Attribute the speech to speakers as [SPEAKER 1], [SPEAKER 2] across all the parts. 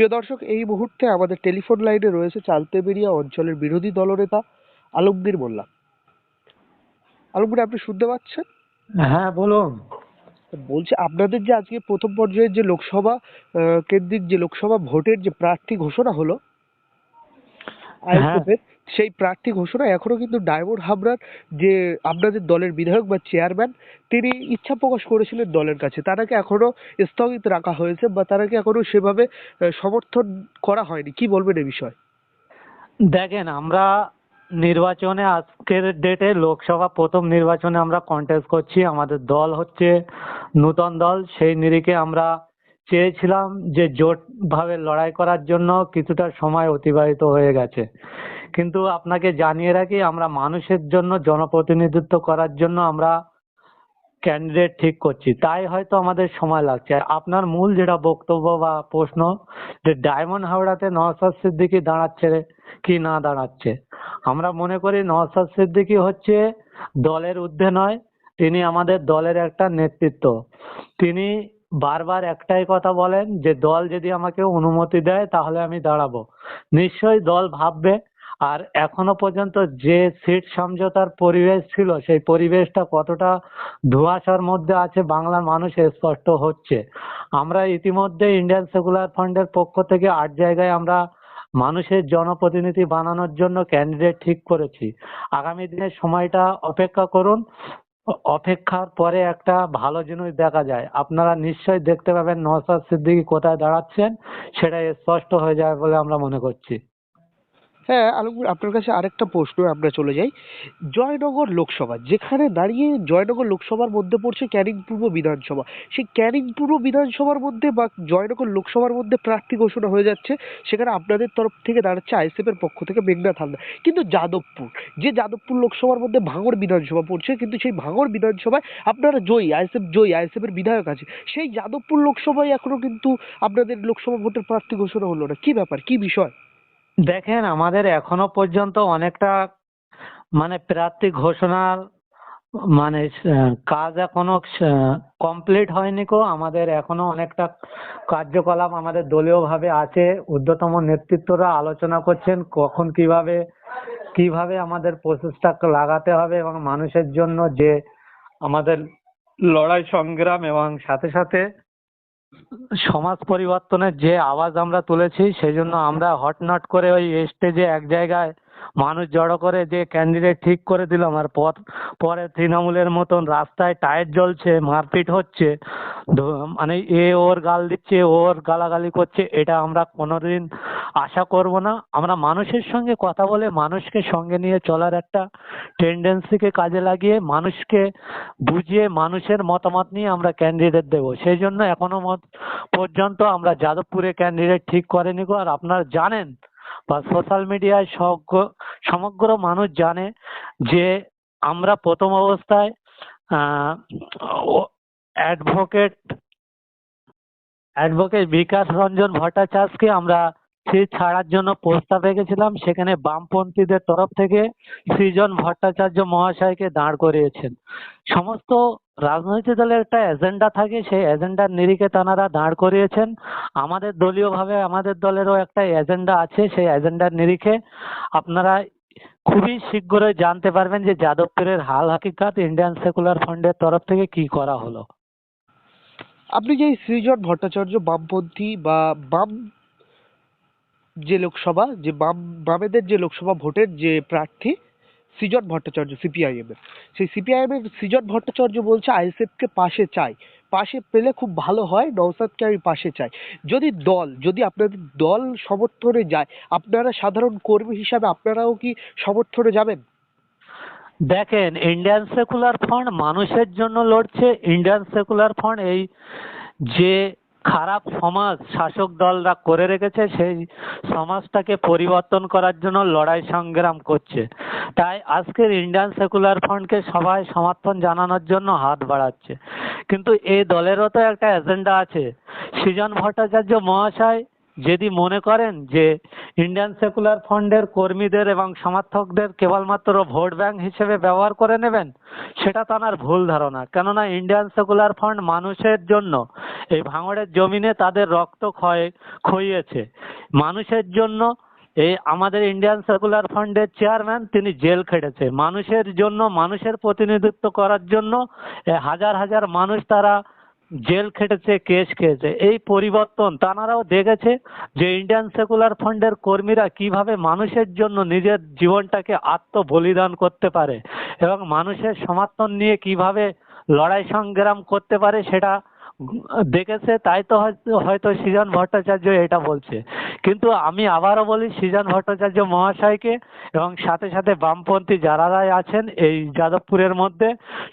[SPEAKER 1] প্রিয় দর্শক এই মুহূর্তে আমাদের টেলিফোন লাইনে রয়েছে চালতেবেরিয়া অঞ্চলের বিরোধী দলনেতা আলমগীর মোল্লা। আলমগীর আপনি শুনতে পাচ্ছেন?
[SPEAKER 2] হ্যাঁ বলুন।
[SPEAKER 1] বলছি আপনাদের যে আজকে প্রথম পর্যায়ের যে লোকসভা কেন্দ্রিক যে লোকসভা ভোটের যে প্রার্থী ঘোষণা হলো এর সেই প্রার্থী ঘোষণা এখনও কিন্তু ডায়মন্ড হাবড়ার যে আপনাদের দলের বিধায়ক বা চেয়ারম্যান, তিনি ইচ্ছা প্রকাশ করেছিলেন দলের কাছে। তারাকে এখনও স্থগিত রাখা হয়েছে বা তারাকে এখনও সেভাবে সমর্থন করা হয়নি। কি বলবেন এ বিষয়ে?
[SPEAKER 2] দেখেন, আমরা নির্বাচনে আজকের ডেটে লোকসভা প্রথম নির্বাচনে আমরা কন্টেস্ট করছি। আমাদের দল হচ্ছে নূতন দল। সেই নিরিখে আমরা চেয়েছিলাম যে জোট ভাবে লড়াই করার জন্য কিছুটা সময় অতিবাহিত হয়ে গেছে। কিন্তু আপনাকে জানিয়ে রাখি, আমরা মানুষের জন্য, জনপ্রতিনিধিত্ব করার জন্য আমরা ক্যান্ডিডেট ঠিক করছি। তাই হয়তো আমাদের সময় লাগছে। আপনার মূল যেটা বক্তব্য বা প্রশ্ন যে ডায়মন্ড হাওড়াতে নওশাদ সিদ্দিকী দাঁড়াচ্ছে কি না দাঁড়াচ্ছে? আমরা মনে করি নওশাদ সিদ্দিকী হচ্ছে দলের ঊর্ধ্বে নয়, তিনি আমাদের দলের একটা নেতৃত্ব। তিনি বারবার একটাই কথা বলেন যে দল যদি আমাকে অনুমতি দেয় তাহলে আমি দাঁড়াবো। নিশ্চয়ই দল ভাববে আর এখনও পর্যন্ত যে সিট সমঝোতার পরিবেশ ছিল, সেই পরিবেশটা কতটা ধোঁয়াশার মধ্যে আছে বাংলার মানুষ স্পষ্ট হচ্ছে। আমরা ইতিমধ্যে ইন্ডিয়ান সেকুলার ফান্ডের পক্ষ থেকে আট জায়গায় আমরা মানুষের জনপ্রতিনিধি বানানোর জন্য ক্যান্ডিডেট ঠিক করেছি। আগামী দিনে সময়টা অপেক্ষা করুন। অপেক্ষার পরে একটা ভালো জিনিস দেখা যায়। আপনারা নিশ্চয়ই দেখতে পাবেন নওশাদ সিদ্দিকী কোথায় দাঁড়াচ্ছেন, সেটা স্পষ্ট হয়ে যাবে বলে আমরা মনে করছি।
[SPEAKER 1] হ্যাঁ আলমগীর আপনার কাছে আরেকটা প্রশ্ন, আমরা চলে যাই। জয়নগর লোকসভা, যেখানে দাঁড়িয়ে জয়নগর লোকসভার মধ্যে পড়ছে ক্যানিং পূর্ব বিধানসভা। সেই ক্যানিং পূর্ব বিধানসভার মধ্যে বা জয়নগর লোকসভার মধ্যে প্রার্থী ঘোষণা হয়ে যাচ্ছে, সেখানে আপনাদের তরফ থেকে দাঁড়াচ্ছে আইএসএফ এর পক্ষ থেকে মেঘনাথ হালদার। কিন্তু যাদবপুর, যে যাদবপুর লোকসভার মধ্যে ভাঙড় বিধানসভা পড়ছে, কিন্তু সেই ভাঙড় বিধানসভায় আপনারা জয়ী, আইএসএফ জয়ী, আইএসএফ এর বিধায়ক আছে। সেই যাদবপুর লোকসভায় এখনও কিন্তু আপনাদের লোকসভা ভোটের প্রার্থী ঘোষণা হলো না। কি ব্যাপার? কি বিষয়?
[SPEAKER 2] দেখেন, আমাদের এখনও পর্যন্ত অনেকটা মানে প্রার্থী ঘোষণার মানে কাজ এখনও কমপ্লিট হয়নি কো। আমাদের এখনও অনেকটা কার্যকলাপ আমাদের দলীয় ভাবে আছে। ঊর্ধ্বতম নেতৃত্বরা আলোচনা করছেন কখন কীভাবে কীভাবে আমাদের প্রসেসটা লাগাতে হবে এবং মানুষের জন্য যে আমাদের লড়াই সংগ্রাম এবং সাথে সাথে সমাজ পরিবর্তনের যে আওয়াজ আমরা তুলেছি সেই জন্য আমরা হটনট করে ওই স্টেজে এক জায়গায় মানুষ জড়ো করে যে ক্যান্ডিডেট ঠিক করে দিলাম, আর পর, পরে তৃণমূলের মতন রাস্তায় টায়ার জ্বলছে, মারপিট হচ্ছে মানে এ ওর গাল দিচ্ছে ওর গালাগালি করছে, এটা আমরা কোনোদিন আশা করব না। আমরা মানুষের সঙ্গে কথা বলে মানুষকে সঙ্গে নিয়ে চলার একটা টেন্ডেন্সিকে কাজে লাগিয়ে মানুষকে বুঝিয়ে মানুষের মতামত নিয়ে আমরা ক্যান্ডিডেট দেব। সেই জন্য এখনও মত পর্যন্ত আমরা যাদবপুরে ক্যান্ডিডেট ঠিক করেনি আর আপনারা জানেন বা সোশ্যাল মিডিয়ায় সমগ্র মানুষ জানে যে আমরা প্রথম অবস্থায় অ্যাডভোকেট অ্যাডভোকেট বিকাশ রঞ্জন ভট্টাচার্যকে আমরা সিট ছাড়ার জন্য প্রস্তাব রেখেছিলাম সেখানে বামপন্থীদের তরফ থেকে সৃজন ভট্টাচার্য মহাশয়কে দাঁড় করিয়েছেন। সমস্ত রাজনৈতিক দলের একটা এজেন্ডা থাকে, সেই এজেন্ডার নিরিখে তানারা দাঁড় করিয়েছেন। আমাদের দলীয়ভাবে আমাদের দলেরও একটা এজেন্ডা আছে, সেই এজেন্ডার নিরিখে আপনারা খুবই শীঘ্রই জানতে পারবেন যে যাদবপুরের হাল হাকিকাত ইন্ডিয়ান সেকুলার ফান্ডের তরফ থেকে কি করা হলো।
[SPEAKER 1] আপনি যে সৃজন ভট্টাচার্য বামপন্থী বা বাম যে লোকসভা, যে বাম, বামেদের যে লোকসভা ভোটের যে প্রার্থী সৃজন ভট্টাচার্য সিপিআইএম এর সেই সিপিআইএম এর সৃজন ভট্টাচার্য বলছে আইএসএফ কে পাশে চাই। পাশে পেলে খুব ভালো হয়, নওসাদকে আমি পাশে চাই। যদি দল, যদি আপনাদের দল সমর্থনে যায়, আপনারা সাধারণ কর্মী হিসাবে আপনারাও কি সমর্থনে যাবেন?
[SPEAKER 2] দেখেন ইন্ডিয়ান সেকুলার ফান্ড মানুষের জন্য লড়ছে। ইন্ডিয়ান সেকুলার ফান্ড এই যে খারাপ সমাজ শাসক দলরা করে রেখেছে, সেই সমাজটাকে পরিবর্তন করার জন্য লড়াই সংগ্রাম করছে। তাই আজকের ইন্ডিয়ান সেকুলার ফ্রন্টকে সবাই সমর্থন জানানোর জন্য হাত বাড়াচ্ছে। কিন্তু এই দলেরও তো একটা এজেন্ডা আছে। সৃজন ভট্টাচার্য মহাশয় যদি মনে করেন যে ইন্ডিয়ান সেকুলার ফ্রন্টের কর্মীদের এবং সমর্থকদের কেবলমাত্র ভোট ব্যাংক হিসেবে ব্যবহার করে নেবেন, সেটা তার ভুল ধারণা। কেননা ইন্ডিয়ান সেকুলার ফ্রন্ট মানুষের জন্য এই ভাঙড়ের জমিনে তাদের রক্ত ক্ষয় খইয়েছে মানুষের জন্য এই আমাদের ইন্ডিয়ান সেকুলার ফ্রন্টের চেয়ারম্যান তিনি জেল খেটেছে। মানুষের জন্য, মানুষের প্রতিনিধিত্ব করার জন্য হাজার হাজার মানুষ তারা জেল খেটেছে, কেস খেয়েছে। এই পরিবর্তন তানারাও দেখেছে যে ইন্ডিয়ান সেকুলার ফান্ডের কর্মীরা কীভাবে মানুষের জন্য নিজের জীবনটাকে আত্মবলিদান করতে পারে এবং মানুষের সমর্থন নিয়ে কীভাবে লড়াই সংগ্রাম করতে পারে সেটা দেখেছে, তাই তো হয়তো হয়তো সৃজন ভট্টাচার্য এটা বলছে। কিন্তু আমি আবারও বলি, সৃজন ভট্টাচার্য মহাশয়কে এবং সাথে সাথে বামপন্থী যারারাই আছেন এই যাদবপুরের মধ্যে,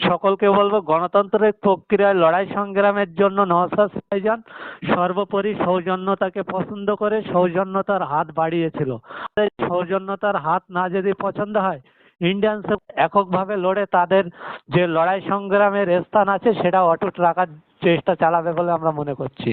[SPEAKER 2] সকলকে বলব গণতন্ত্রের প্রক্রিয়ায় লড়াই সংগ্রামের জন্য নওশাদ ভাইজান সর্বোপরি সৌজন্যতাকে পছন্দ করে সৌজন্যতার হাত বাড়িয়েছিল। সৌজন্যতার হাত না যদি পছন্দ হয়, ইন্ডিয়ান এককভাবে লড়ে তাদের যে লড়াই সংগ্রামের স্থান আছে সেটা অটুট রাখার চেষ্টা চালাবে বলে আমরা মনে করছি।